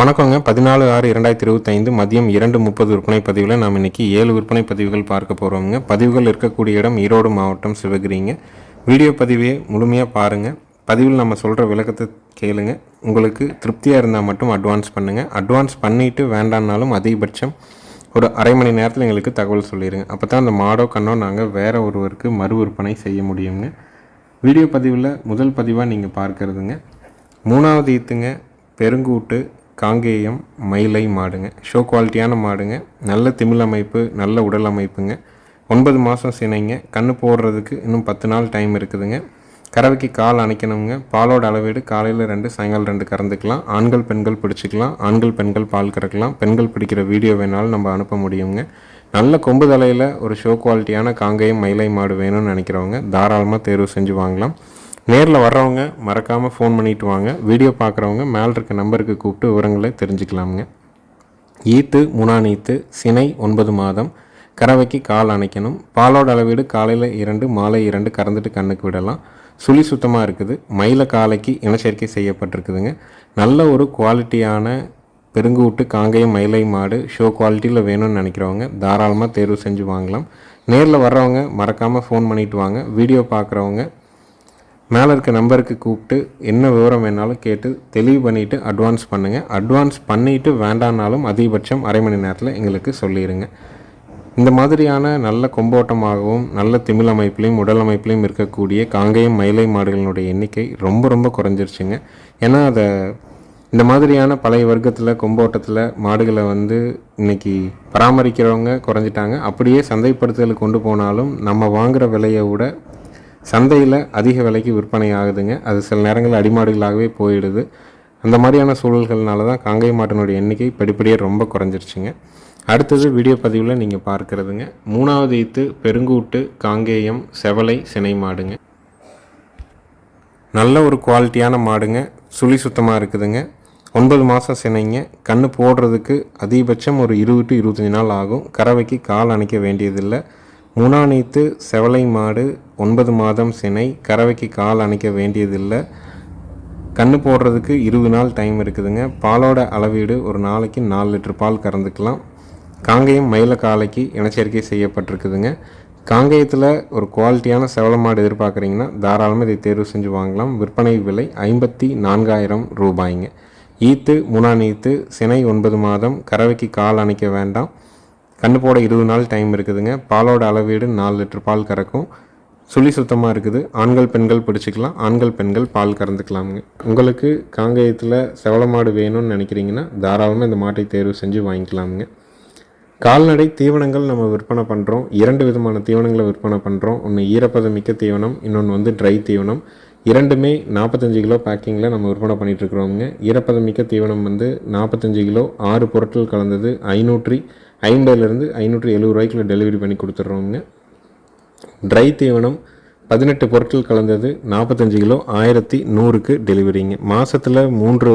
வணக்கங்க. பதினாலு ஆறு இரண்டாயிரத்தி இருபத்தைந்து மதியம் இரண்டு முப்பது விற்பனை பதிவில் நாம் இன்னைக்கு ஏழு விற்பனை பதிவுகள் பார்க்க போகிறோங்க பதிவுகள் இருக்கக்கூடிய இடம் ஈரோடு மாவட்டம் சிவகிரிங்க. வீடியோ பதிவே முழுமையாக பாருங்கள் பதிவில் நம்ம சொல்கிற விளக்கத்தை கேளுங்க. உங்களுக்கு திருப்தியாக இருந்தால் மட்டும் அட்வான்ஸ் பண்ணுங்கள் அட்வான்ஸ் பண்ணிவிட்டு வேண்டான்னாலும் அதிகபட்சம் ஒரு அரை மணி நேரத்தில் எங்களுக்கு தகவல் சொல்லிடுங்க அப்போ தான் அந்த மாடோ கண்ணோ நாங்கள் வேறு ஒருவருக்கு மறு விற்பனை செய்ய முடியுங்க. வீடியோ பதிவில் முதல் பதிவாக நீங்கள் பார்க்கறதுங்க. மூணாவது ஈத்துங்க பெருங்கூட்டு காங்கேயம் மயிலை மாடுங்க. ஷோ குவாலிட்டியான மாடுங்க. நல்ல திமிழ் அமைப்பு நல்ல உடல் அமைப்புங்க. ஒன்பது மாதம் சினைங்க. கண்ணு போடுறதுக்கு இன்னும் பத்து நாள் டைம் இருக்குதுங்க. கறவைக்கு கால் அணைக்கணுங்க. பாலோட அளவீடு காலையில் ரெண்டு சாயங்காலம் ரெண்டு கறந்துக்கலாம். ஆண்கள் பெண்கள் பிடிச்சிக்கலாம். ஆண்கள் பெண்கள் பால் கறக்கலாம். பெண்கள் பிடிக்கிற வீடியோ வேணாலும் நம்ம அனுப்ப முடியுங்க. நல்ல கொம்பு தலையில் ஒரு ஷோ குவாலிட்டியான காங்கேயம் மயிலை மாடு வேணும்னு நினைக்கிறவங்க தாராளமாக தேர்வு செஞ்சு வாங்கலாம். நேரில் வர்றவங்க மறக்காமல் ஃபோன் பண்ணிட்டு வாங்க. வீடியோ பார்க்குறவங்க மேலே இருக்க நம்பருக்கு கூப்பிட்டு விவரங்களை தெரிஞ்சுக்கலாமுங்க. ஈத்து முனானீத்து சினை ஒன்பது மாதம். கறவைக்கு கால் அணைக்கணும். பாலோட அளவீடு காலையில் இரண்டு மாலை இரண்டு கறந்துட்டு கண்ணுக்கு விடலாம். சுழி சுத்தமாக இருக்குது. மயில காலைக்கு இனச்சேர்க்கை செய்யப்பட்டிருக்குதுங்க. நல்ல ஒரு குவாலிட்டியான பெருங்கூட்டு காங்கேயம் மயிலை மாடு ஷோ குவாலிட்டியில் வேணும்னு நினைக்கிறவங்க தாராளமாக தேர்வு செஞ்சு வாங்கலாம். நேரில் வர்றவங்க மறக்காமல் ஃபோன் பண்ணிட்டு வாங்க. வீடியோ பார்க்குறவங்க மேலே இருக்க நம்பருக்கு கூப்பிட்டு என்ன விவரம் வேணாலும் கேட்டு தெளிவு பண்ணிவிட்டு அட்வான்ஸ் பண்ணுங்கள் அட்வான்ஸ் பண்ணிவிட்டு வேண்டானாலும் அதிகபட்சம் அரை மணி நேரத்தில் எங்களுக்கு சொல்லிடுங்க இந்த மாதிரியான நல்ல கொம்போட்டமாகவும் நல்ல திமிழ் அமைப்புலையும் உடல் அமைப்புலையும் இருக்கக்கூடிய காங்கேயம் மயிலை மாடுகளினுடைய எண்ணிக்கை ரொம்ப ரொம்ப குறைஞ்சிருச்சுங்க. ஏன்னா அதை இந்த மாதிரியான பழைய வர்க்கத்தில் கொம்போட்டத்தில் மாடுகளை வந்து இன்னைக்கு பராமரிக்கிறவங்க குறைஞ்சிட்டாங்க. அப்படியே சந்தைப்படுத்தலுக்கு கொண்டு போனாலும் நம்ம வாங்குகிற விலையை விட சந்தையில் அதிக விலைக்கு விற்பனை ஆகுதுங்க. அது சில நேரங்களில் அடிமாடுகளாகவே போயிடுது. அந்த மாதிரியான சூழல்கள்னால தான் காங்கை மாட்டினுடைய எண்ணிக்கை படிப்படியாக ரொம்ப குறைஞ்சிருச்சுங்க. அடுத்தது வீடியோ பதிவில் நீங்கள் பார்க்குறதுங்க. மூணாவது ஈத்து பெருங்கூட்டு காங்கேயம் செவலை சினை மாடுங்க. நல்ல ஒரு குவாலிட்டியான மாடுங்க. சுழி சுத்தமாக இருக்குதுங்க. ஒன்பது மாதம் சினைங்க. கன்று போடுறதுக்கு அதிகபட்சம் ஒரு இருபது டு இருபத்தஞ்சி நாள் ஆகும். கறவைக்கு கால் அணைக்க வேண்டியதில்லை. முனானீத்து செவலை மாடு ஒன்பது மாதம் சினை கறவைக்கு கால் அணைக்க வேண்டியதில்லை. கண்ணு போடுறதுக்கு இருபது நாள் டைம் இருக்குதுங்க. பாலோட அளவீடு ஒரு நாளைக்கு நாலு லிட்டர் பால் கறந்துக்கலாம். காங்கேயம் மயில காலைக்கு இனச்சேர்க்கை செய்யப்பட்டிருக்குதுங்க. காங்கேயத்தில் ஒரு குவாலிட்டியான செவல மாடு எதிர்பார்க்குறீங்கன்னா தாராளமாக இதை தேர்வு செஞ்சு வாங்கலாம். விற்பனை விலை ஐம்பத்தி நான்காயிரம் ரூபாய்ங்க. ஈத்து முனான் ஈத்து சினை ஒன்பது மாதம் கறவைக்கு கால் அணைக்க வேண்டாம். கண்ணு போட இருபது நாள் டைம் இருக்குதுங்க. பாலோட அளவீடு நாலு லிட்டர் பால் கறக்கும். சுழி சுத்தமாக இருக்குது. ஆண்கள் பெண்கள் பிடிச்சிக்கலாம். ஆண்கள் பெண்கள் பால் கறந்துக்கலாமுங்க. உங்களுக்கு காங்கேயத்தில் செவல மாடு வேணும்னு நினைக்கிறீங்கன்னா தாராளமாக இந்த மாட்டை தேர்வு செஞ்சு வாங்கிக்கலாமுங்க. கால்நடை தீவனங்கள் நம்ம விற்பனை பண்ணுறோம் இரண்டு விதமான தீவனங்களை விற்பனை பண்ணுறோம் ஒன்று ஈரப்பதமிக்க தீவனம் இன்னொன்று வந்து ட்ரை தீவனம். இரண்டுமே நாற்பத்தஞ்சு கிலோ பேக்கிங்கில் நம்ம விற்பனை பண்ணிகிட்ருக்குறோங்க ஈரப்பதம் மிக்க தீவனம் வந்து நாற்பத்தஞ்சு கிலோ ஆறு பொருட்கள் கலந்தது ஐநூற்றி ஐம்பதுலேருந்து ஐநூற்றி எழுபது ரூபாய்க்குள்ள டெலிவரி பண்ணி கொடுத்துட்றோங்க ட்ரை தீவனம் பதினெட்டு பொருட்கள் கலந்தது நாற்பத்தஞ்சு கிலோ ஆயிரத்தி நூறுக்கு டெலிவரிங்க. மாதத்தில் மூன்று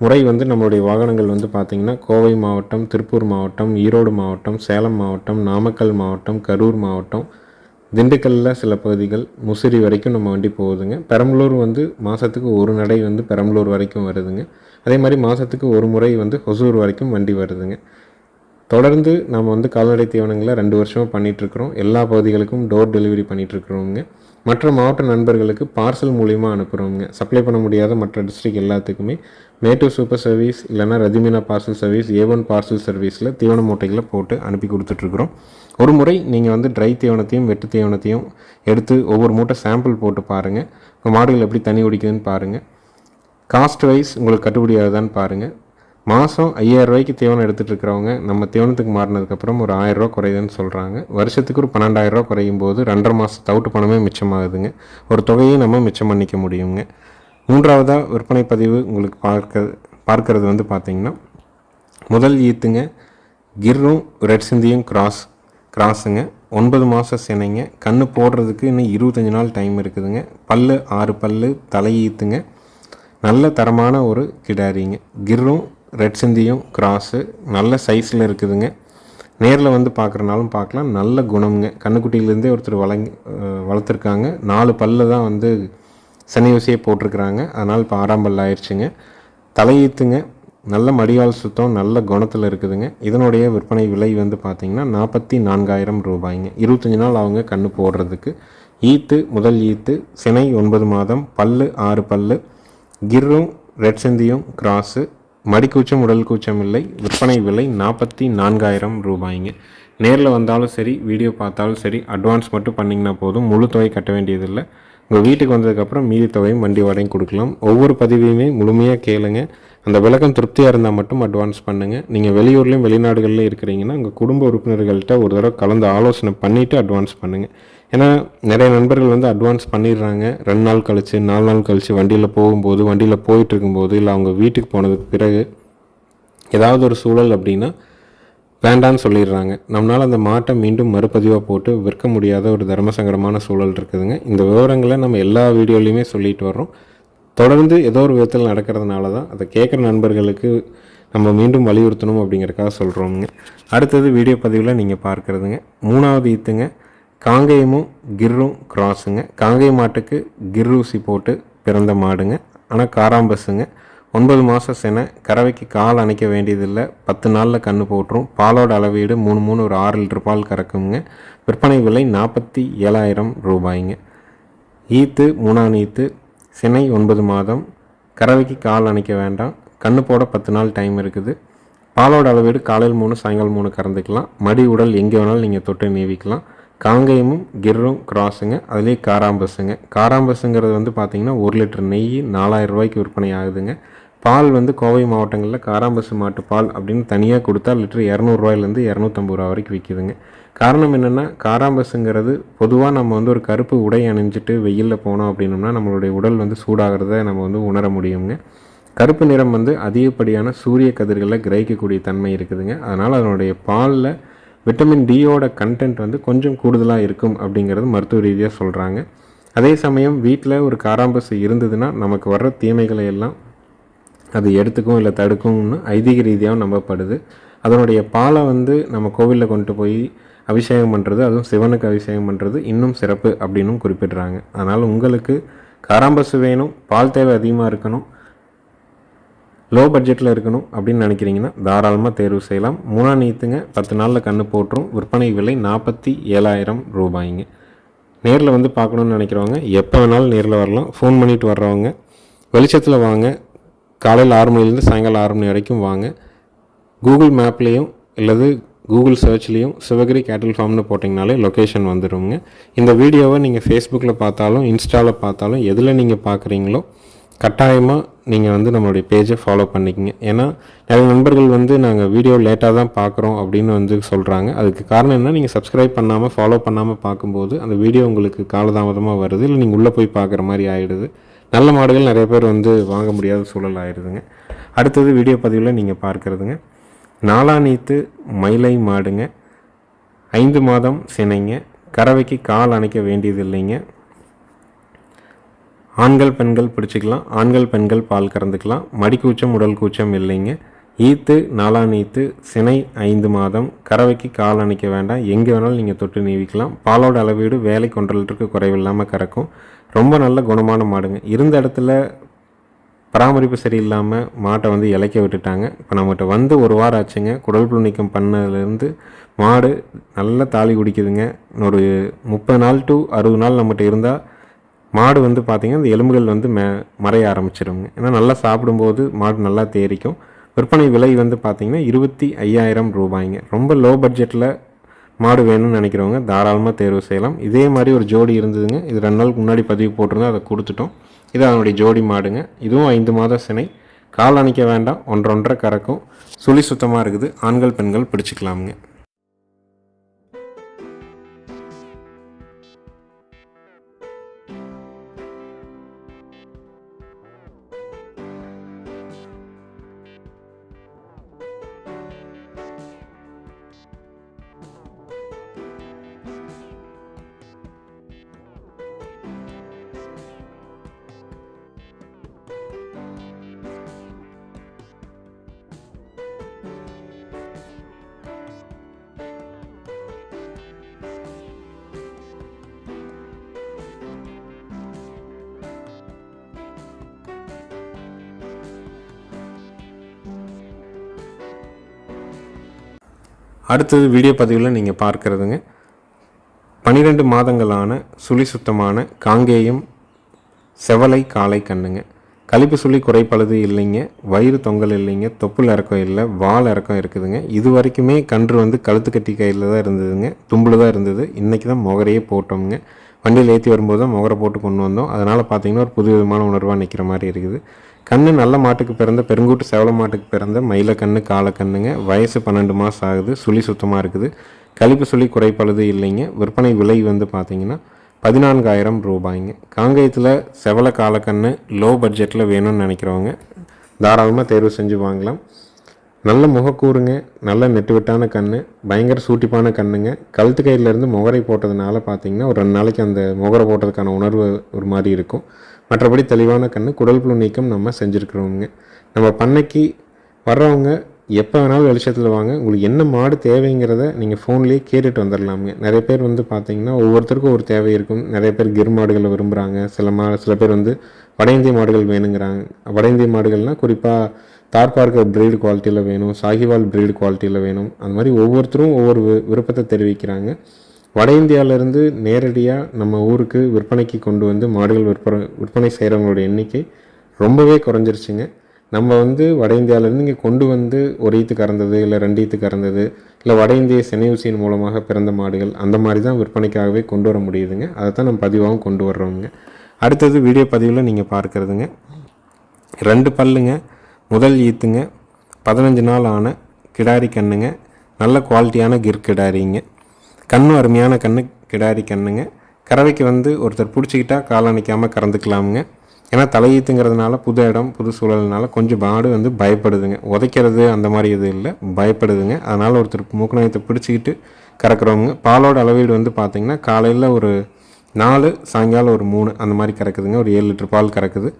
முறை வந்து நம்மளுடைய வாகனங்கள் வந்து பார்த்திங்கன்னா கோவை மாவட்டம் திருப்பூர் மாவட்டம் ஈரோடு மாவட்டம் சேலம் மாவட்டம் நாமக்கல் மாவட்டம் கரூர் மாவட்டம் திண்டுக்கல்லில் சில பகுதிகள் முசிறி வரைக்கும் நம்ம வண்டி போகுதுங்க. பெரம்பலூர் வந்து மாதத்துக்கு ஒரு நடை வந்து பெரம்பலூர் வரைக்கும் வருதுங்க. அதே மாதிரி மாதத்துக்கு ஒரு முறை வந்து ஹொசூர் வரைக்கும் வண்டி வருதுங்க. தொடர்ந்து நம்ம வந்து கால்நடை தீவனங்களை ரெண்டு வருஷமாக பண்ணிகிட்ருக்குறோம் எல்லா பகுதிகளுக்கும் டோர் டெலிவரி பண்ணிகிட்ருக்குறோங்க மற்ற மாவட்ட நண்பர்களுக்கு பார்சல் மூலிமா அனுப்புகிறோங்க சப்ளை பண்ண முடியாத மற்ற டிஸ்ட்ரிக்ட் எல்லாத்துக்குமே மேட்டூர் சூப்பர் சர்வீஸ் இல்லைனா ரதிமினா parcel service A one parcel சர்வீஸில் தீவன மூட்டைகளை போட்டு அனுப்பி கொடுத்துட்ருக்குறோம் ஒரு முறை நீங்கள் வந்து ட்ரை தீவனத்தையும் வெட்டு தீவனத்தையும் எடுத்து ஒவ்வொரு மூட்டை சாம்பிள் போட்டு பாருங்கள் உங்கள் மாடுகள் எப்படி தண்ணி குடிக்குதுன்னு பாருங்கள் காஸ்ட் வைஸ் உங்களுக்கு கட்டுப்படி ஆகுதான்னு பாருங்கள் மாதம் ஐயாயிரம் ரூபாய்க்கு தீவனம் எடுத்துகிட்டு இருக்கிறவங்க நம்ம தீவனத்துக்கு மாறினதுக்கப்புறம் ஒரு ஆயிரரூவா குறையுதுன்னு சொல்கிறாங்க வருஷத்துக்கு ஒரு பன்னெண்டாயிரரூவா குறையும் போது ரெண்டரை மாதம் தவிட்டு பணமே மிச்சமாகுதுங்க. ஒரு தொகையை நம்ம மிச்சம் பண்ணிக்க முடியுங்க. மூன்றாவதாக விற்பனை பதிவு உங்களுக்கு பார்க்க பார்க்கறது வந்து பார்த்திங்கன்னா முதல் ஈத்துங்க கிர்ரும் ரெட் சிந்தியும் கிராஸ் கிராஸுங்க. ஒன்பது மாதம் சினைங்க. கண் போடுறதுக்கு இன்னும் இருபத்தஞ்சி நாள் டைம் இருக்குதுங்க. பல்லு ஆறு பல்லு தலை ஈத்துங்க. நல்ல தரமான ஒரு கிடாரிங்க. கிர்ரும் ரெட் சிந்தியும் கிராஸு நல்ல சைஸில் இருக்குதுங்க. நேரில் வந்து பார்க்குறனாலும் பார்க்கலாம் நல்ல குணம்ங்க. கண்ணுக்குட்டியிலேருந்தே ஒருத்தர் வளங்கி வளர்த்துருக்காங்க. நாலு பல்ல தான் வந்து சனி ஊசியை போட்டிருக்கிறாங்க. அதனால் இப்போ ஆறாம் பல் ஆயிடுச்சுங்க தலையீத்துங்க. நல்ல மடிவால் சுத்தம் நல்ல குணத்தில் இருக்குதுங்க. இதனுடைய விற்பனை விலை வந்து பார்த்திங்கன்னா நாற்பத்தி நான்காயிரம் ரூபாய்ங்க. இருபத்தஞ்சி நாள் அவங்க கண்ணு போடுறதுக்கு. ஈத்து முதல் ஈத்து சினை ஒன்பது மாதம் பல்லு ஆறு பல்லு. கிர்ரும் ரெட் சிந்தியும் கிராஸு மடிக்கூச்சம் உடல் கூச்சம் இல்லை. விற்பனை விலை நாற்பத்தி நான்காயிரம் ரூபாய்ங்க. நேரில் வந்தாலும் சரி வீடியோ பார்த்தாலும் சரி அட்வான்ஸ் மட்டும் பண்ணிங்கன்னா போதும். முழு தொகை கட்ட வேண்டியதில்லை. உங்கள் வீட்டுக்கு வந்ததுக்கப்புறம் மீதி தொகையும் வண்டி வாடகையும் கொடுக்கலாம். ஒவ்வொரு பதிவையுமே முழுமையாக கேளுங்க. அந்த விளக்கம் திருப்தியாக இருந்தால் மட்டும் அட்வான்ஸ் பண்ணுங்கள் நீங்கள் வெளியூர்லேயும் வெளிநாடுகளில் இருக்கிறீங்கன்னா உங்கள் குடும்ப உறுப்பினர்கள்ட்ட ஒரு தடவை கலந்து ஆலோசனை பண்ணிவிட்டு அட்வான்ஸ் பண்ணுங்கள் ஏன்னா நிறைய நண்பர்கள் வந்து அட்வான்ஸ் பண்ணிடுறாங்க. ரெண்டு நாள் கழித்து நாலு நாள் கழித்து வண்டியில் போகும்போது வண்டியில் போயிட்டுருக்கும்போது இல்லை அவங்க வீட்டுக்கு போனதுக்கு பிறகு ஏதாவது ஒரு சூழல் அப்படின்னா வேண்டான்னு சொல்லிடுறாங்க. நம்மளால் அந்த மாட்டை மீண்டும் மறுபதிவாக போட்டு விற்க முடியாத ஒரு தர்மசங்கரமான சூழல் இருக்குதுங்க. இந்த விவரங்களை நம்ம எல்லா வீடியோலையுமே சொல்லிட்டு வர்றோம். தொடர்ந்து ஏதோ ஒரு விதத்தில் நடக்கிறதுனால தான் அதை கேட்குற நண்பர்களுக்கு நம்ம மீண்டும் வலியுறுத்தணும் அப்படிங்கிறக்காக சொல்கிறோங்க அடுத்தது வீடியோ பதிவில் நீங்கள் பார்க்குறதுங்க. மூணாவது ஈத்துங்க. காங்கேயமும் கிர்ரும் கிராஸுங்க. காங்கேய மாட்டுக்கு கிர்ரூசி போட்டு பிறந்த மாடுங்க. ஆனால் காராம்பஸுங்க ஒன்பது மாதம் செனை கறவைக்கு கால் அணைக்க வேண்டியதில்லை. பத்து நாளில் கன்று போட்டுரும். பாலோட அளவீடு மூணு மூணு ஒரு ஆறு லிட்டர் பால் கறக்குங்க. விற்பனை விலை நாற்பத்தி ஏழாயிரம் ரூபாய்ங்க. ஈத்து மூணாம் ஈத்து சினை ஒன்பது மாதம். கறவைக்கு கால் அணைக்க வேண்டாம். கன்று போட பத்து நாள் டைம் இருக்குது. பாலோட அளவீடு காலையில் மூணு சாயங்காலம் மூணு கறந்துக்கலாம். மடி உடல் எங்கே வேணாலும் நீங்கள் தொட்டு நீவிக்கலாம். காங்கேயமும் கிர்ரும் கிராஸுங்க அதுலேயே காராம்பஸுங்க. காராம்பஸுங்கிறது வந்து பார்த்திங்கன்னா ஒரு லிட்டர் நெய் நாலாயிரம் ரூபாய்க்கு விற்பனை ஆகுதுங்க. பால் வந்து கோவை மாவட்டங்களில் காராம்பசு மாட்டு பால் அப்படின்னு தனியாக கொடுத்தா லிட்டர் இரநூறுவாயிலேருந்து இரநூத்தம்பது ரூபா வரைக்கும் விற்கிதுங்க காரணம் என்னென்னா காராம்பஸுங்கிறது பொதுவாக நம்ம வந்து ஒரு கருப்பு உடை அணிஞ்சிட்டு வெயிலில் போனோம் அப்படின்னோம்னா நம்மளுடைய உடல் வந்து சூடாகிறத நம்ம வந்து உணர முடியுங்க. கருப்பு நிறம் வந்து அதிகப்படியான சூரிய கதிர்களை கிரகிக்கக்கூடிய தன்மை இருக்குதுங்க. அதனால் அதனுடைய பாலில் விட்டமின் டியோட கண்டென்ட் வந்து கொஞ்சம் கூடுதலாக இருக்கும் அப்படிங்கிறது மருத்துவ ரீதியாக சொல்கிறாங்க அதே சமயம் வீட்டில் ஒரு காராம்பசு இருந்ததுன்னா நமக்கு வர்ற தீமைகளை எல்லாம் அது எடுத்துக்கும் இல்லை தடுக்கும்னு ஐதீக ரீதியாகவும் நம்பப்படுது. அதனுடைய பாலை வந்து நம்ம கோவிலில் கொண்டு போய் அபிஷேகம் பண்ணுறது அதுவும் சிவனுக்கு அபிஷேகம் பண்ணுறது இன்னும் சிறப்பு அப்படின்னும் குறிப்பிடுறாங்க. அதனால் உங்களுக்கு காராம்பசு வேணும் பால் தேவை அதிகமாக இருக்கணும் லோ பட்ஜெட்டில் இருக்கணும் அப்படின்னு நினைக்கிறீங்கன்னா தாராளமாக தேர்வு செய்யலாம். மூணாம் நீத்துங்க பத்து நாளில் கண்ணு போட்டுரும். விற்பனை விலை நாற்பத்தி ஏழாயிரம் ரூபாய்ங்க. நேரில் வந்து பார்க்கணுன்னு நினைக்கிறவங்க எப்போ வேணாலும் நேரில் வரலாம். ஃபோன் பண்ணிட்டு வர்றவங்க வெளிச்சத்தில் வாங்க. காலையில் ஆறு மணிலேருந்து சாயங்காலம் ஆறு மணி வரைக்கும் வாங்க. கூகுள் மேப்லேயும் இல்லது கூகுள் சர்ச்லேயும் சிவகிரி கேட்டில் ஃபார்ம்னு போட்டிங்கனாலே லொக்கேஷன் வந்துடுங்க இந்த வீடியோவை நீங்கள் ஃபேஸ்புக்கில் பார்த்தாலும் இன்ஸ்டாவில் பார்த்தாலும் எதில் நீங்கள் பார்க்குறீங்களோ கட்டாயமாக நீங்கள் வந்து நம்மளுடைய பேஜை ஃபாலோ பண்ணிக்கங்க. ஏன்னா நிறைய நண்பர்கள் வந்து நாங்கள் வீடியோ லேட்டாக தான் பார்க்குறோம் அப்படின்னு வந்து சொல்கிறாங்க அதுக்கு காரணம் என்ன நீங்கள் சப்ஸ்கிரைப் பண்ணாமல் ஃபாலோ பண்ணாமல் பார்க்கும்போது அந்த வீடியோ உங்களுக்கு காலதாமதமாக வருது. இல்லை நீங்கள் உள்ளே போய் பார்க்குற மாதிரி ஆகிடுது நல்ல மாடுகள் நிறைய பேர் வந்து வாங்க முடியாத சூழல் ஆகிடுதுங்க அடுத்தது வீடியோ பதிவில் நீங்கள் பார்க்குறதுங்க. நாலாநீத்து மயிலை மாடுங்க. ஐந்து மாதம் சினைங்க. கறவைக்கு கால் அணைக்க வேண்டியது இல்லைங்க ஆண்கள் பெண்கள் பிடிச்சிக்கலாம். ஆண்கள் பெண்கள் பால் கறந்துக்கலாம். மடிக்கூச்சம் உடல் கூச்சம் இல்லைங்க. ஈத்து நாலாம் ஈத்து சினை ஐந்து மாதம். கறவைக்கு கால் அணைக்க வேண்டாம். எங்கே வேணாலும் நீங்கள் தொட்டு நீவிக்கலாம். பாலோட அளவீடு வேலை கொண்டலுக்கு குறைவில்லாமல் கறக்கும். ரொம்ப நல்ல குணமான மாடுங்க. இருந்த இடத்துல பராமரிப்பு சரியில்லாமல் மாட்டை வந்து இலைக்க விட்டுட்டாங்க. இப்போ நம்மகிட்ட வந்து ஒரு வாரம் ஆச்சுங்க. குடல் புழு நீக்கம் பண்ணதுலேருந்து மாடு நல்லா தாலி குடிக்குதுங்க. ஒரு முப்பது நாள் டு அறுபது நாள் நம்மகிட்ட இருந்தால் மாடு வந்து பார்த்திங்கன்னா இந்த எலும்புகள் வந்து மே மறைய ஆரம்பிச்சிருங்க ஏன்னா நல்லா சாப்பிடும்போது மாடு நல்லா தேரிக்கும் விற்பனை விலை வந்து பார்த்திங்கன்னா இருபத்தி ஐயாயிரம் ரூபாய்ங்க. ரொம்ப லோ பட்ஜெட்டில் மாடு வேணும்னு நினைக்கிறவங்க தாராளமாக தேர்வு செய்யலாம். இதே மாதிரி ஒரு ஜோடி இருந்ததுங்க. இது ரெண்டு நாளுக்கு முன்னாடி பதிவு போட்டிருந்தோம். அதை கொடுத்துட்டோம். இது அதனுடைய ஜோடி மாடுங்க. இதுவும் ஐந்து மாத சினை. கால் அணைக்க வேண்டாம். ஒன்றொன்றரை கறக்கும். சுழி சுத்தமாக இருக்குது. ஆண்கள் பெண்கள் பிடிச்சிக்கலாமுங்க. அடுத்தது வீடியோ பதிவில் நீங்கள் பார்க்குறதுங்க. பன்னிரெண்டு மாதங்களான சுழி சுத்தமான காங்கேயம் செவலை காலை கண்ணுங்க. கழிப்பு சுழி குறைப்பழுது இல்லைங்க. வயிறு தொங்கல் இல்லைங்க. தொப்புள் இறக்கம் இல்லை. வால் இறக்கம் இருக்குதுங்க. இது வரைக்குமே கன்று வந்து கழுத்து கட்டி கையில் தான் இருந்ததுங்க. தும்பில் தான் இருந்தது. இன்றைக்கி தான் முகரையே போட்டோம்ங்க. வண்டியில் ஏற்றி வரும்போது தான் முகரை போட்டு கொண்டு வந்தோம். அதனால் பார்த்தீங்கன்னா ஒரு புது விதமான உணர்வாக நிற்கிற மாதிரி இருக்குது. கண்ணு நல்ல மாட்டுக்கு பிறந்த பெருங்கூட்டு செவல மாட்டுக்கு பிறந்த மயில கண்ணு கால கண்ணுங்க. வயசு பன்னெண்டு மாதம் ஆகுது சுழி சுத்தமாக இருக்குது. கழிப்பு சுழி குறைப்பழுது இல்லைங்க. விற்பனை விலை வந்து பார்த்தீங்கன்னா பதினான்காயிரம் ரூபாய்ங்க. காங்கேயத்தில் செவல காலக்கண்ணு லோ பட்ஜெட்டில் வேணும்னு நினைக்கிறவங்க தாராளமாக தேர்வு செஞ்சு வாங்கலாம். நல்ல முகக்கூறுங்க நல்ல நெட்டுவிட்டான கண் பயங்கர சூட்டிப்பான கண்ணுங்க. கழுத்து கையிலேருந்து முகரை போட்டதுனால பார்த்தீங்கன்னா ஒரு ரெண்டு நாளைக்கு அந்த முகரை போட்டதுக்கான உணர்வு ஒரு மாதிரி இருக்கும். மற்றபடி தெளிவான கண் குடல் புழு நீக்கம் நம்ம செஞ்சுருக்குறோங்க நம்ம பண்ணைக்கு வர்றவங்க எப்போ வேணாலும் வெளிச்சத்தில் வாங்க. உங்களுக்கு என்ன மாடு தேவைங்கிறத நீங்கள் ஃபோன்லேயே கேட்டுட்டு வந்துடலாமுங்க நிறைய பேர் வந்து பார்த்தீங்கன்னா ஒவ்வொருத்தருக்கும் ஒரு தேவை இருக்கும். நிறைய பேர் கிர் மாடுகளை விரும்புகிறாங்க சில மா சில பேர் வந்து வட இந்திய மாடுகள் வேணுங்கிறாங்க. வட இந்திய மாடுகள்னால் குறிப்பாக தார்பார்க்க பிரீடு குவாலிட்டியில் வேணும். சாகிவால் பிரீடு குவாலிட்டியில் வேணும். அந்த மாதிரி ஒவ்வொருத்தரும் ஒவ்வொரு விருப்பத்தை தெரிவிக்கிறாங்க. வட இந்தியாவிலேருந்து நேரடியாக நம்ம ஊருக்கு விற்பனைக்கு கொண்டு வந்து மாடுகள் விற்பனை விற்பனை செய்கிறவங்களோட எண்ணிக்கை ரொம்பவே குறைஞ்சிருச்சுங்க. நம்ம வந்து வட இந்தியாவிலேருந்து இங்கே கொண்டு வந்து ஒரு ஈத்து கறந்தது இல்லை ரெண்டு ஈத்து கறந்தது இல்லை வட இந்திய செனையூசியின் மூலமாக பிறந்த மாடுகள் அந்த மாதிரி தான் விற்பனைக்காகவே கொண்டு வர முடியுதுங்க. அதை தான் நம்ம பதிவாகவும் கொண்டு வர்றோங்க அடுத்தது வீடியோ பதிவில் நீங்கள் பார்க்குறதுங்க. ரெண்டு பல்லுங்க முதல் ஈத்துங்க பதினஞ்சு நாள் ஆன கிடாரி கண்ணுங்க நல்ல குவாலிட்டியான கிர் கிடாரிங்க. கண்ணும் அருமையான கண்ணு கிடாரி கண்ணுங்க. கறவைக்கு வந்து ஒருத்தர் பிடிச்சிக்கிட்டா காலணிக்காமல் கறந்துக்கலாமுங்க. ஏன்னா தலையீத்துங்கிறதுனால புது இடம் புது சூழல்னால கொஞ்சம் மாடு வந்து பயப்படுதுங்க. உதைக்கிறது அந்த மாதிரி இது இல்லை. பயப்படுதுங்க. அதனால் ஒருத்தர் மூக்கநாயத்தை பிடிச்சிக்கிட்டு கறக்குறவங்க. பாலோட அளவீடு வந்து பார்த்திங்கன்னா காலையில் ஒரு நாலு சாயங்காலம் ஒரு மூணு அந்த மாதிரி கறக்குதுங்க. ஒரு ஏழு லிட்டர் பால் கறக்குது.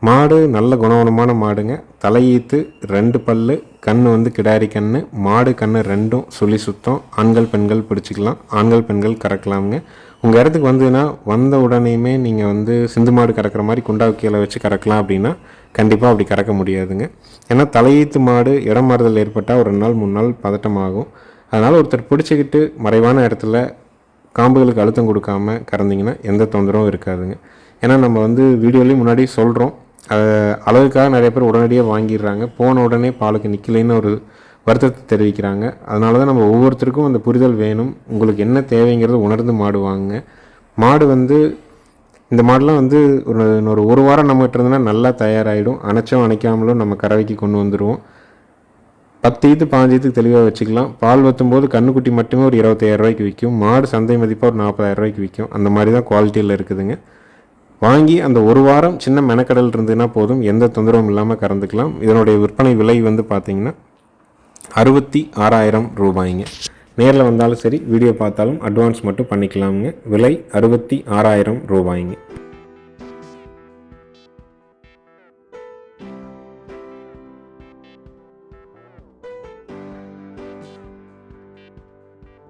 மாடு நல்ல குணவனமான மாடுங்க. தலையீத்து ரெண்டு பல்லு கண் வந்து கிடாரி கண் மாடு கண் ரெண்டும் சுழி சுத்தம். ஆண்கள் பெண்கள் பிடிச்சிக்கலாம். ஆண்கள் பெண்கள் கறக்கலாமுங்க. உங்கள் இடத்துக்கு வந்ததுன்னா வந்த உடனேயுமே நீங்கள் வந்து சிந்து மாடு கறக்கிற மாதிரி குண்டா கீழே வச்சு கறக்கலாம் அப்படின்னா கண்டிப்பாக அப்படி கறக்க முடியாதுங்க. ஏன்னா தலையீத்து மாடு இடம் மாறுதல் ஏற்பட்டால் ஒரு ரெண்டு நாள் மூணு நாள் பதட்டமாகும் அதனால் ஒருத்தர் பிடிச்சிக்கிட்டு மறைவான இடத்துல காம்புகளுக்கு அழுத்தம் கொடுக்காம கறந்தீங்கன்னா எந்த தொந்தரவும் இருக்காதுங்க. ஏன்னா நம்ம வந்து வீடியோலேயும் முன்னாடி சொல்கிறோம் அளவுக்காக நிறைய பேர் உடனடியாக வாங்கிடுறாங்க. போன உடனே பாலுக்கு நிற்கலைன்னு ஒரு வருத்தத்தை தெரிவிக்கிறாங்க. அதனால தான் நம்ம ஒவ்வொருத்தருக்கும் அந்த புரிதல் வேணும். உங்களுக்கு என்ன தேவைங்கிறத உணர்ந்து மாடு வாங்க மாடு வந்து இந்த மாடெலாம் வந்து ஒரு இன்னொரு ஒரு வாரம் நம்மகிட்ட இருந்ததுன்னா நல்லா தயாராகிடும் அணைச்சும் அணைக்காமலும் நம்ம கறவைக்கு கொண்டு வந்துடுவோம் பத்து ஈத்து பாஞ்சு ஈத்துக்கு தெளிவாக வச்சுக்கலாம். பால் வத்தும்போது கண்ணுக்குட்டி மட்டுமே ஒரு இருபத்தாயிரம் ரூபாய்க்கு விற்கும். மாடு சந்தை மதிப்பாக ஒரு நாற்பதாயிரம் ரூபாய்க்கு விற்கும். அந்த மாதிரி தான் குவாலிட்டியில் இருக்குதுங்க. வாங்கி அந்த ஒரு வாரம் சின்ன மெனக்கடல் இருந்ததுன்னா போதும். எந்த தொந்தரவும் இல்லாமல் கறந்துக்கலாம். இதனுடைய விற்பனை விலை வந்து பார்த்தீங்கன்னா அறுபத்தி ஆறாயிரம் ரூபாய்ங்க. நேரில் வந்தாலும் சரி வீடியோ பார்த்தாலும் அட்வான்ஸ் மட்டும் பண்ணிக்கலாமுங்க. விலை அறுபத்தி ஆறாயிரம் ரூபாய்ங்க.